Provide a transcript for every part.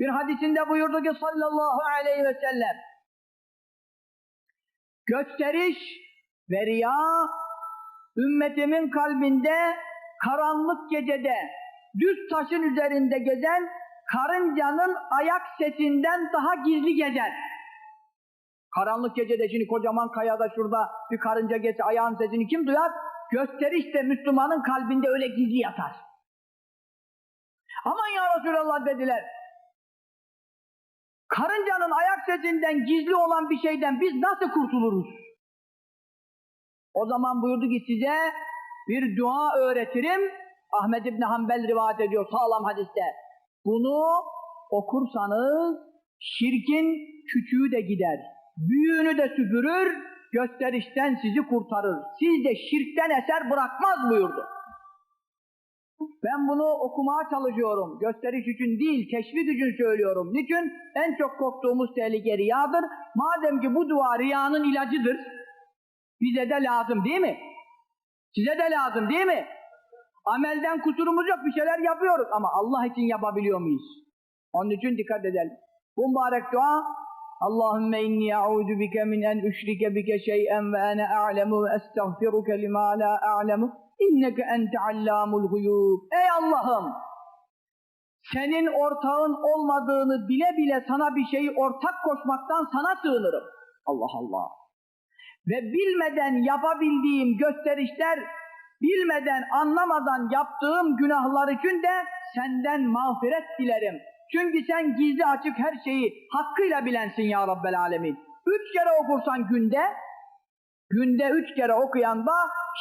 Bir hadisinde buyurdu ki sallallahu aleyhi ve sellem gösteriş ve riya ümmetimin kalbinde karanlık gecede düz taşın üzerinde gezen karıncanın ayak sesinden daha gizli gezer. Karanlık gecede şimdi kocaman kayada şurada bir karınca geçse ayağın sesini kim duyar? Gösteriş de Müslümanın kalbinde öyle gizli yatar. Aman ya Resulallah dediler. Karıncanın ayak sesinden gizli olan bir şeyden biz nasıl kurtuluruz? O zaman buyurdu ki size bir dua öğretirim. Ahmed İbni Hanbel rivayet ediyor sağlam hadiste. Bunu okursanız şirkin küçüğü de gider. Büyüğünü de süpürür, gösterişten sizi kurtarır. Siz de şirkten eser bırakmaz buyurdu. Ben bunu okumaya çalışıyorum. Gösteriş için değil, teşvik için söylüyorum. Niçin? En çok korktuğumuz tehlike riyadır. Madem ki bu dua riyanın ilacıdır, bize de lazım değil mi? Size de lazım değil mi? Amelden kusurumuz yok, bir şeyler yapıyoruz ama Allah için yapabiliyor muyuz? Onun için dikkat edelim. Bu mübarek dua Allahümme inni a'udu bike min en üşrike bike şey'en ve ene a'lemu ve estağfiruke lima la a'lemu inneke ente allamul huyub. Ey Allah'ım! Senin ortağın olmadığını bile bile sana bir şeyi ortak koşmaktan sana sığınırım. Allah Allah! Ve bilmeden yapabildiğim gösterişler, bilmeden, anlamadan yaptığım günahlar için de senden mağfiret dilerim. Çünkü sen gizli açık her şeyi hakkıyla bilensin ya Rabbel Alemin. Üç kere okursan günde, günde üç kere okuyanda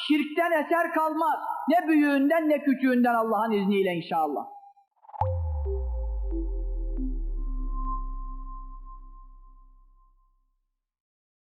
şirkten eser kalmaz. Ne büyüğünden ne küçüğünden Allah'ın izniyle inşallah.